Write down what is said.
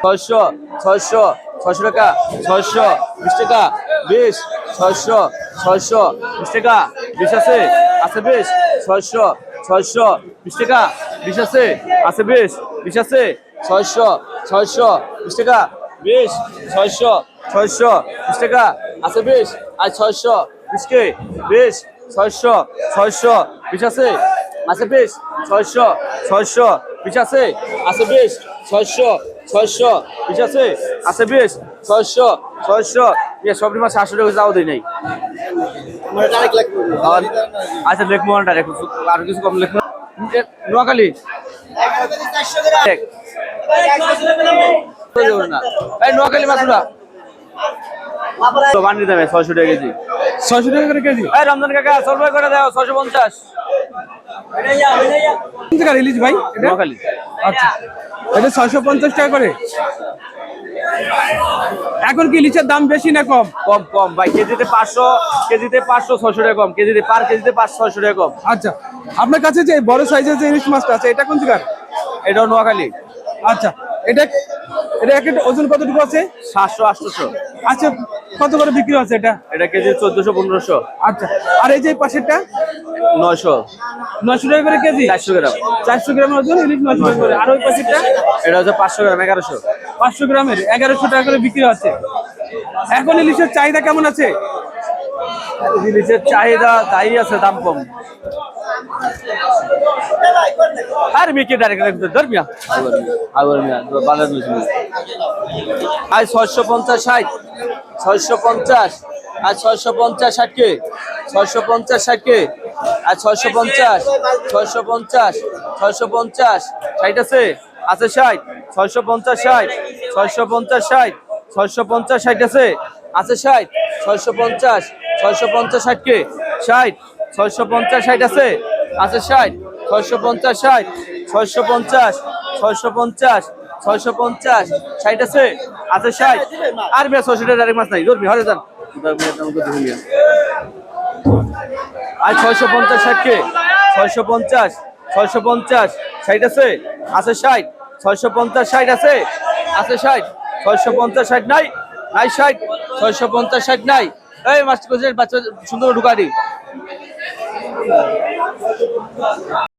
ছয়শো ছয়শো ছয়শো টাকা, ছয়শো, বিশ টাকা, বিশ, ছয়শো ছয়শো, বিশ টাকা, বিশ আছে আছে বিশ, ছয়শো ছয়শো, বিশ টাকা, বিশ আছে আছে বিশ বিশ আছে, ছয়শো ছয়শো, বিশ টাকা, বিশ, ছয়শো ছয়শো, বিশ টাকা, আছে বিশ, আর ছয়শো বিশকে বিশ, ছয়শো ছয়শো, বিশ আছে আছে বিশ, ছয়শো ছয়শো, বিশ আছে আছে বিশ ছয়শো ছয়শো। বিশ আছে? আছে বিশ। ছয়শো ছয়শো। ইয়ে সবরি মাছ সাতশো টাকা যাও দিই নাই। আর আচ্ছা লেখবো না ডাইরেক্ট আর কিছু কম লেখবো নোয়াখালী? নোয়াখালী দেবে ছয়শো টাকা কেজি। ছয়শো টাকা করে কেজি? রমজান কাকা সর্বে করে দাও ছয়শো পঞ্চাশ। ইলিশ ভাই? নোয়াখালী। আচ্ছা। এটা ছয়শো পঞ্চাশ টাকা করে। এখন কি ইলিশের দাম বেশি না কম? কম কম। ভাই কেজিতে পাঁচশো কেজিতে পাঁচশো ছয়শো টাকা কম। কেজিতে পার কেজিতে পাঁচশো ছয়শো টাকা কম। আচ্ছা। আপনার কাছে যে বড় সাইজের যে ইলিশ মাছটা আছে এটা কোন জায়গার এটাও নোয়াখালী। আচ্ছা। এটা এটা এক একটা ওজন কতটুকু আছে? সাতশো আটশোশো। আচ্ছা কত করে বিক্রি হচ্ছে এটা? এটা কেজি চোদ্দশো পনেরোশো। আচ্ছা। আর এই যে পাশেরটা? নয়শো। নয়শো টাকা করে কেজি? চারশো গ্রাম। চারশো গ্রামের ওজন ইলিশ নয়শো টাকা করে। আর ওই পাশেরটা? এটা হচ্ছে পাঁচশো গ্রাম এগারোশো। পাঁচশো গ্রামের এগারোশো টাকা করে বিক্রি হচ্ছে। এখন ইলিশের চাহিদা কেমন আছে? জিনিসের চাহিদা তাই আছে দাম কম। আর মিকে ডাইরেক্ট ধরবিয়া আবার মিয়া। বালার মিয়া আজ ছয়শো পঞ্চাশ ষাট। ছয়শো পঞ্চাশ। আর ছয়শো পঞ্চাশ ষাট কে। ছয়শো পঞ্চাশ ষাট কে। আর ছয়শো পঞ্চাশ ছয়শো পঞ্চাশ ছয়শো পঞ্চাশ ষাট আছে আছে ষাট ছয়শো পঞ্চাশ ষাট ছয়শো পঞ্চাশ ষাট ছয়শো পঞ্চাশ ষাট আছে আছে ষাট ছয়শো পঞ্চাশ ছয়শো পঞ্চাশ ষাট কে ষাট ছয়শো পঞ্চাশ ষাট আছে আছে ষাট ছয়শো পঞ্চাশ ষাট ছয়শো পঞ্চাশ ছয়শো পঞ্চাশ ছয়শো পঞ্চাশ ষাট আছে আছে ষাট আর মেয়ে ছয়শো টাকা ডাইরেক্ট মাছ নাই ধরবি হরে যান আর ছয়শো পঞ্চাশ ষাট কে ছয়শো পঞ্চাশ ছয়শো পঞ্চাশ, ষাট আছে? আছে ষাট। ছয়শো পঞ্চাশ, ষাট আছে? আছে ষাট। ছয়শো পঞ্চাশ, ষাট নাই? নাই ষাট। ছয়শো পঞ্চাশ, ষাট নাই? এই মাছ বাচ্চা সুন্দর ঢুকারি